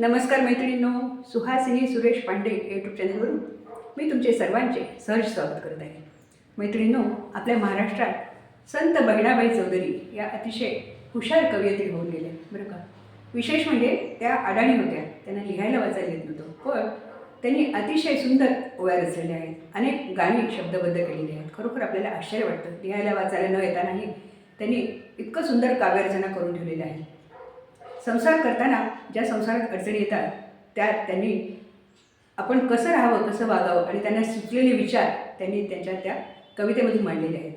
नमस्कार मैत्रिणींनो सुहासिनी सुरेश पांडे यूट्यूब चॅनलवरून मी तुमचे सर्वांचे सहर्ष स्वागत करत आहे. मैत्रिणींनो आपल्या महाराष्ट्रात संत बहिणाबाई चौधरी या अतिशय हुशार कवयित्री होऊन गेल्या बरं का? विशेष म्हणजे त्या अडाणी होत्या त्यांना लिहायला वाचायला येत नव्हतं पण त्यांनी अतिशय सुंदर ओव्या रचलेल्या आहेत अनेक गाणी शब्दबद्ध केलेली आहेत. खरोखर आपल्याला आश्चर्य वाटतं लिहायला वाचायला न येतानाही त्यांनी इतकं सुंदर काव्यरचना करून ठेवलेल्या आहे संसार करताना ज्या संसारात अडचणी येतात त्यात त्यांनी आपण कसं राहावं कसं वागावं आणि त्यांना सुचलेले विचार त्यांनी त्यांच्या त्या कवितेमधून मांडलेले आहेत.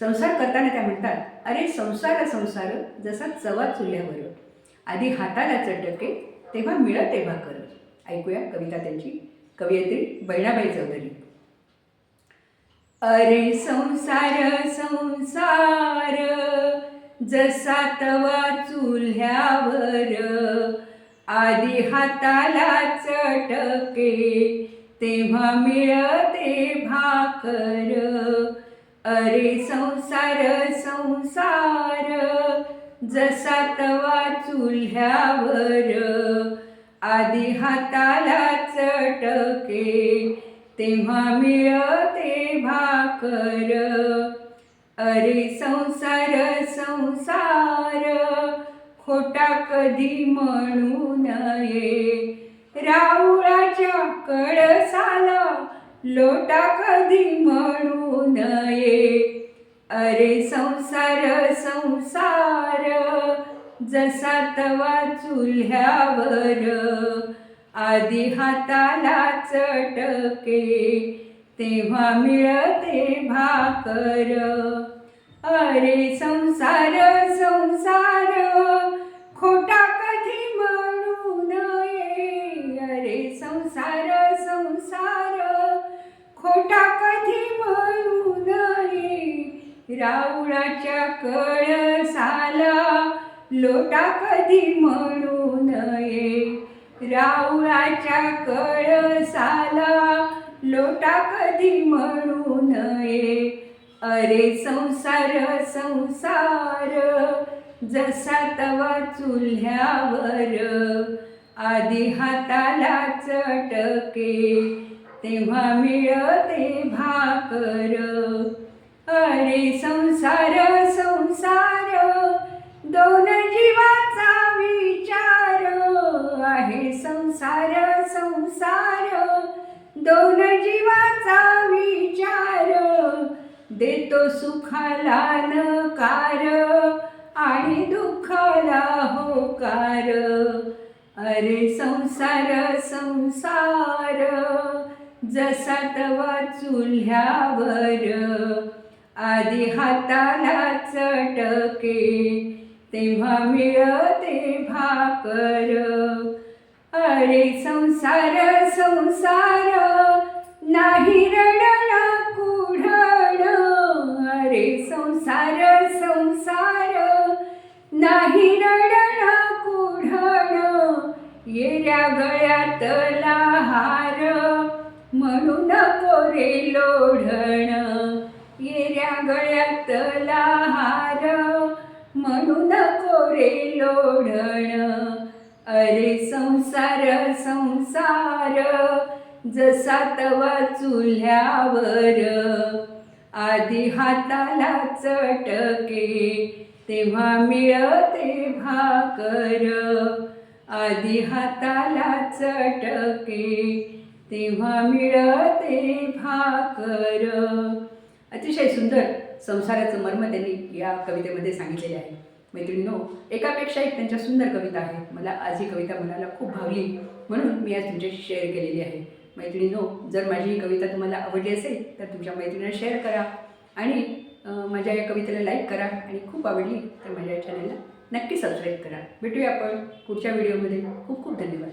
संसार करताना त्या म्हणतात अरे संसार संसार जसा चवा चुल्यावर आधी हाताला चटके तेव्हा मिळत तेव्हा कर. ऐकूया कविता त्यांची. कवयित्री बहिणाबाई चौधरी. अरे संसार संसार जसा तवा चुल्ह्यावर आधी हाताला चटके तेव्हा मिळते भाकर. अरे संसार संसार जसा तवा चुल्ह्यावर आधी हाताला चटके तेव्हा मिळते भाकर. अरे संसार संसार खोटा कधी म्हणू नये. राऊळाच्या कळसाला लोटा कधी म्हणू नये. अरे संसार संसार जसा तवा चुल्ह्यावर आधी हाताला चटके तेव्हा मिळते भाकर. अरे संसार संसार खोटा कधी म्हणू नये? अरे संसार संसार खोटा कधी म्हणू नये? राऊळाच्या कळसाला लोटा कधी म्हणू नये? राऊळाच्या कळसाला लोटा कधी म्हणू नये? अरे संसार संसार जसा तवा चुल्ह्यावर आधी हाताला चटके तेव्हा मिळते भाकर. अरे संसार संसार दोन जीवाचा विचार आहे. संसार संसार दोन जीवाचा विचार देतो सुखाला नकार आणि दुःखाला होकार. अरे संसार संसार जसा तवा चुल्ह्यावर आधी हाताला चटके तेव्हा मिळते भाकर. अरे संसार संसार संसार संसार. नाही रडण कुढण. येऱ्या गळ्यातला हार म्हणू नको रे लोढण. येऱ्या गळ्यातला हार म्हणू नको रे लोढण. अरे संसार संसार. जसा तवा चुल्ह्यावर. आधी हाताला चटके तेव्हा मिळते भाकर. आधी हाताला चटके तेव्हा मिळते भाकर. अतिशय सुंदर संसाराचं मर्म त्यांनी या कवितेमध्ये सांगितलेले आहे. मैत्रिणीनो एकापेक्षा एक त्यांच्या सुंदर कविता आहेत. मला आज ही कविता मनाला खूप भावली. म्हणून मी आज तुमच्याशी शेअर केलेली आहे. मैत्रिणीनो जर माझी ही कविता तुम्हाला आवडली असेल तर तुमच्या मैत्रिणीला शेअर करा आणि माझ्या या कवितेला लाईक करा आणि खूप आवडली तर माझ्या चॅनलला नक्की सबस्क्राईब करा. भेटूया आपण पुढच्या व्हिडिओमध्ये खूप खूप धन्यवाद.